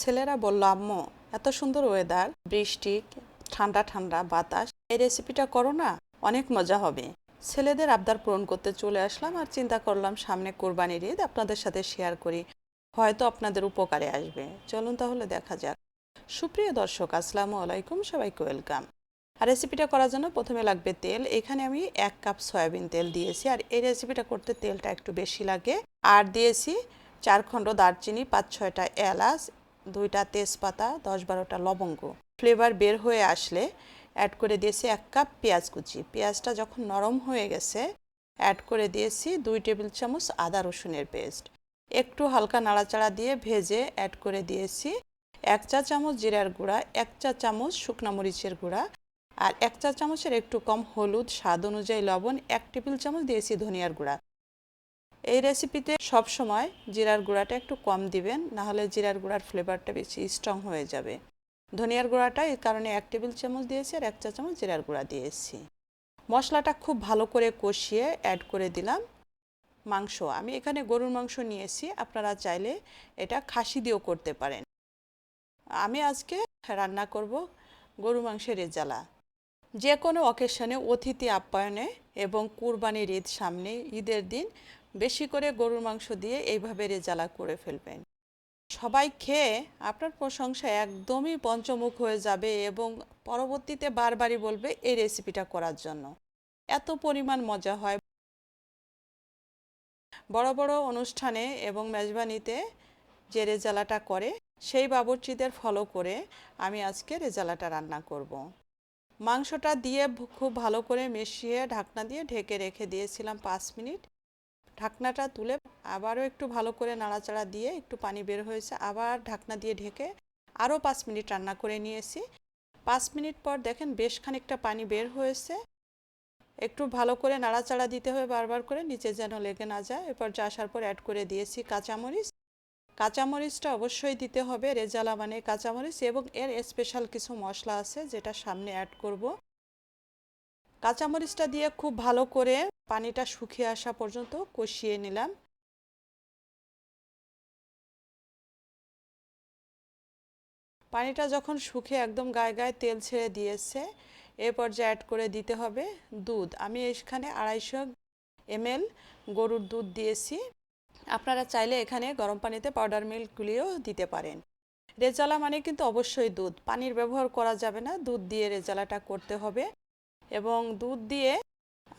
ছেলেরা বলল, আম্মু, এত সুন্দর ওয়েদার বৃষ্টি, ঠান্ডা ঠান্ডা, বাতাস, এই রেসিপিটা করো না, অনেক মজা হবে। ছেলেদের আবদার পূরণ করতে চলে আসলাম আর চিন্তা করলাম সামনে কোরবানির ঈদ আপনাদের সাথে শেয়ার করি, হয়তো আপনাদের উপকারে আসবে। চলুন তাহলে দেখা যাক। সুপ্রিয় দর্শক, আসসালামু আলাইকুম, সবাইকে ওয়েলকাম আর রেসিপিটা করার জন্য প্রথমে লাগবে তেল। এখানে আমি এক কাপ সয়াবিন তেল দিয়েছি আর এই রেসিপিটা করতে তেলটা একটু বেশি লাগে। আর দিয়েছি চার খণ্ড দারচিনি, পাঁচ ছয়টা এলাচ দুইটা তেজপাতা দশ বারোটা লবঙ্গ। ফ্লেভার বের হয়ে আসলে অ্যাড করে দিয়েছি এক কাপ পেঁয়াজ কুচি। পেঁয়াজটা যখন নরম হয়ে গেছে অ্যাড করে দিয়েছি দুই টেবিল চামচ আদা রসুনের পেস্ট। একটু হালকা নাড়াচাড়া দিয়ে ভেজে অ্যাড করে দিয়েছি এক চা চামচ জিরার গুঁড়া, এক চা চামচ শুকনা মরিচের গুঁড়া আর এক চা চামচের একটু কম হলুদ স্বাদ অনুযায়ী লবণ, এক টেবিল চামচ দিয়েছি ধনিয়ার গুঁড়া। এই রেসিপিতে সব সময় জিরার গুঁড়াটা একটু কম দিবেন না হলে জিরার গুঁড়ার ফ্লেভারটা বেশি স্ট্রং হয়ে যাবে। ধনিয়ার গুঁড়াটা এই কারণে এক টেবিল চামচ দিয়েছি আর এক চা চামচ জিরার গুঁড়া দিয়েছি। মশলাটা খুব ভালো করে কষিয়ে অ্যাড করে দিলাম। মাংস, আমি এখানে গরুর মাংস নিয়েছি, আপনারা চাইলে এটা খাসি দিয়েও করতে পারেন। আমি আজকে রান্না করব গরু মাংসের রেজালা। যে কোনো অকেশনে অতিথি আপ্যায়নে এবং কুরবানির ঈদ সামনে ঈদের দিন বেশি করে গরুর মাংস দিয়ে এইভাবে রেজালা করে ফেলবেন। সবাই খেয়ে আপনার প্রশংসা একদমই পঞ্চমুখ হয়ে যাবে এবং পরবর্তীতে বারবারই বলবে এই রেসিপিটা করার জন্য। এত পরিমাণ মজা হয়। বড় বড় অনুষ্ঠানে এবং মেজবানিতে যে রেজালাটা করে, সেই বাবুর্চিদের ফলো করে আমি আজকে রেজালাটা রান্না করব। মাংসটা দিয়ে খুব ভালো করে মিশিয়ে ঢাকনা দিয়ে ঢেকে রেখে দিয়েছিলাম পাঁচ মিনিট। ঢাকনাটা তুলে আবারও একটু ভালো করে নাড়াচাড়া দিয়ে একটু পানি বের হয়েছে, আবার ঢাকনা দিয়ে ঢেকে আরও পাঁচ মিনিট রান্না করে নিয়েছি। পাঁচ মিনিট পর দেখেন বেশ খানিকটা পানি বের হয়েছে। একটু ভালো করে নাড়াচাড়া দিতে হবে বারবার করে, নিচে যেন লেগে না যায়। এরপর যা আসার পর অ্যাড করে দিয়েছি কাঁচামরিচ। কাঁচামরিচটা অবশ্যই দিতে হবে রেজালা মানে কাঁচামরিচ এবং এর স্পেশাল কিছু মশলা আছে যেটা সামনে অ্যাড করব। কাঁচামরিচটা দিয়ে খুব ভালো করে পানিটা শুকিয়ে আসা পর্যন্ত কষিয়ে নিলাম। পানিটা যখন শুকিয়ে একদম গায়ে গায়ে তেল ছেড়ে দিয়েছে এ পর্যায়ে অ্যাড করে দিতে হবে দুধ। আমি এখানে আড়াইশো এমএল গরুর দুধ দিয়েছি। আপনারা চাইলে এখানে গরম পানিতে পাউডার মিল্কগুলিও দিতে পারেন। রেজালা মানে কিন্তু অবশ্যই দুধ। পানির ব্যবহার করা যাবে না। দুধ দিয়ে রেজালাটা করতে হবে। এবং দুধ দিয়ে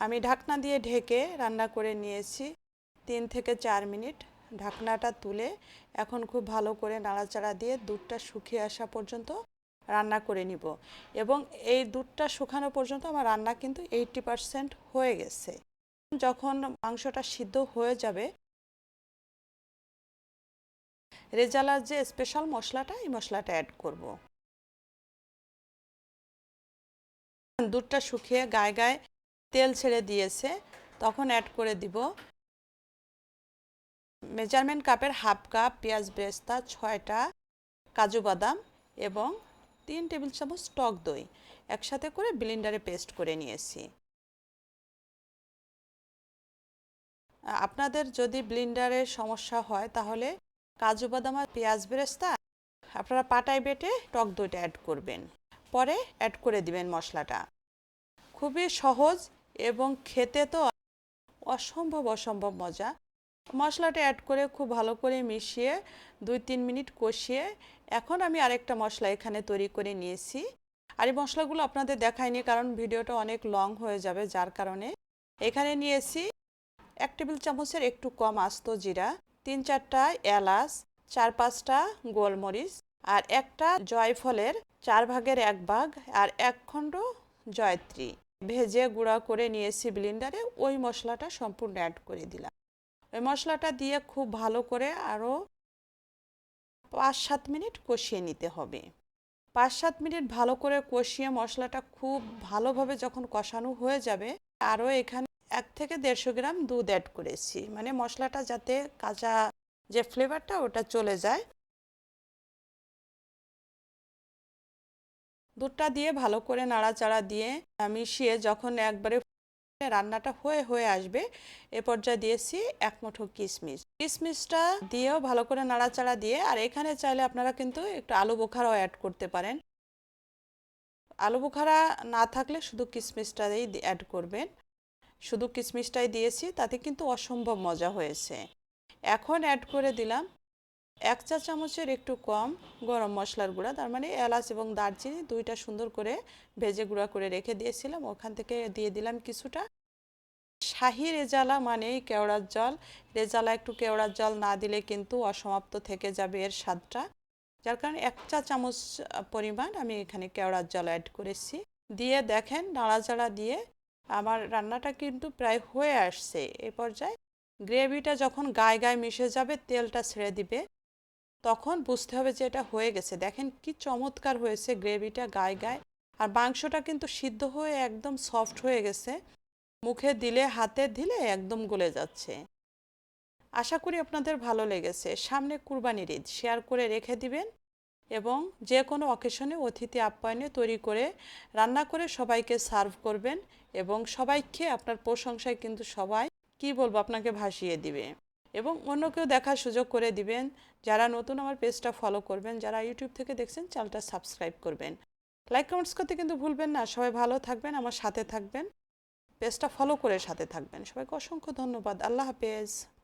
আমি ঢাকনা দিয়ে ঢেকে রান্না করে নিয়েছি। তিন থেকে চার মিনিট ঢাকনাটা তুলে এখন খুব ভালো করে নাড়াচাড়া দিয়ে দুধটা শুকিয়ে আসা পর্যন্ত রান্না করে নিব এবং এই দুধটা শুকানো পর্যন্ত আমার রান্না কিন্তু এইটটি পারসেন্ট হয়ে গেছে। যখন মাংসটা সিদ্ধ হয়ে যাবে, রেজালার যে স্পেশাল মশলাটা, এই মশলাটা অ্যাড করব। দুধটা শুকিয়ে গায়ে গায়ে তেল ছেড়ে দিয়েছে, তখন অ্যাড করে দিব মেজারমেন্ট কাপের হাফ কাপ পেঁয়াজ বেরেস্তা, ছয়টা কাজু বাদাম এবং তিন টেবিল চামচ টক দই একসাথে করে ব্লেন্ডারে পেস্ট করে নিয়েছি। আপনাদের যদি ব্লেন্ডারের সমস্যা হয়, তাহলে কাজু বাদাম আর পেঁয়াজ বেরেস্তা আপনারা পাটায় বেটে টক দইটা অ্যাড করবেন। পরে অ্যাড করে দিবেন মশলাটা। খুবই সহজ এবং খেতে তো অসম্ভব অসম্ভব মজা। মশলাটা অ্যাড করে খুব ভালো করে মিশিয়ে দুই তিন মিনিট কষিয়ে এখন আমি আরেকটা মশলা এখানে তৈরি করে নিয়েছি। আর এই মশলাগুলো আপনাদের দেখাইনি কারণ ভিডিওটা অনেক লং হয়ে যাবে যার কারণে। এখানে নিয়েছি এক টেবিল চামচের একটু কম আস্ত জিরা তিন চারটা এলাচ চার পাঁচটা গোলমরিচ আর একটা জয়ফলের চার ভাগের এক ভাগ আর এক খণ্ড জয়ত্রী। ভেজে গুঁড়া করে নিয়েছি ব্লিন্ডারে ওই মশলাটা সম্পূর্ণ অ্যাড করে দিলাম। ওই মশলাটা দিয়ে খুব ভালো করে আরও পাঁচ সাত মিনিট কষিয়ে নিতে হবে। পাঁচ সাত মিনিট ভালো করে কষিয়ে মশলাটা খুব ভালোভাবে যখন কষানো হয়ে যাবে আরও এখানে এক থেকে দেড়শো গ্রাম দুধ অ্যাড করেছি। মানে মশলাটা যাতে কাঁচা যে ফ্লেভারটা ওটা চলে যায়। দুধটা দিয়ে ভালো করে নাড়াচাড়া দিয়ে মিশিয়ে যখন একবারে রান্নাটা হয়ে হয়ে আসবে, এ পর্যায়ে দিয়েছি এক মুঠো কিশমিশ। কিশমিশটা দিয়েও ভালো করে নাড়াচাড়া দিয়ে, আর এখানে চাইলে আপনারা কিন্তু একটু আলু বোখারাও অ্যাড করতে পারেন। আলু বোখারা না থাকলে শুধু কিশমিশটাই অ্যাড করবেন। শুধু কিশমিশটাই দিয়েছি, তাতে কিন্তু অসম্ভব মজা হয়েছে। এখন অ্যাড করে দিলাম এক চা চামচের একটু কম গরম মশলার গুঁড়া, তার মানে এলাচ এবং দারচিনি দুইটা সুন্দর করে ভেজে গুঁড়া করে রেখে দিয়েছিলাম। ওখান থেকে দিয়ে দিলাম কিছুটা শাহি রেজালা মানেই কেওড়ার জল। রেজালা একটু কেওড়ার জল না দিলে কিন্তু অসমাপ্ত থেকে যাবে এর স্বাদটা। যার কারণে এক চা চামচ পরিমাণ আমি এখানে কেওড়ার জল অ্যাড করেছি। দিয়ে দেখেন নাড়াচাড়া দিয়ে আমার রান্নাটা কিন্তু প্রায় হয়ে আসছে। এ পর্যায়ে গ্রেভিটা যখন গায়ে গায়ে মিশে যাবে, তেলটা ছেড়ে দিবে। তখন বুঝতে হবে যে এটা হয়ে গেছে। দেখেন কি চমৎকার হয়েছে গ্রেভিটা গায়ে গায়ে। আর মাংসটা কিন্তু সিদ্ধ হয়ে একদম সফট হয়ে গেছে। মুখে দিলে, হাতে দিলে একদম গলে যাচ্ছে। আশা করি আপনাদের ভালো লেগেছে। সামনে কুরবানির ঈদ, শেয়ার করে রেখে দিবেন এবং যে কোনো অকেশনে অতিথি আপ্যায়নে তৈরি করে, রান্না করে সবাইকে সার্ভ করবেন এবং সবাইকে আপনার প্রশংসায় কিন্তু সবাই, কি বলব, আপনাকে ভাসিয়ে দিবে। এবং অন্যকেও দেখার সুযোগ করে দিবেন। যারা নতুন আমার পেজটা ফলো করবেন, যারা ইউটিউব থেকে দেখছেন চ্যানেলটা সাবস্ক্রাইব করবেন। লাইক কমেন্টস করতে কিন্তু ভুলবেন না। সবাই ভালো থাকবেন, আমার সাথে থাকবেন। পেজটা ফলো করে সাথে থাকবেন। সবাইকে অসংখ্য ধন্যবাদ। আল্লাহ হাফেজ।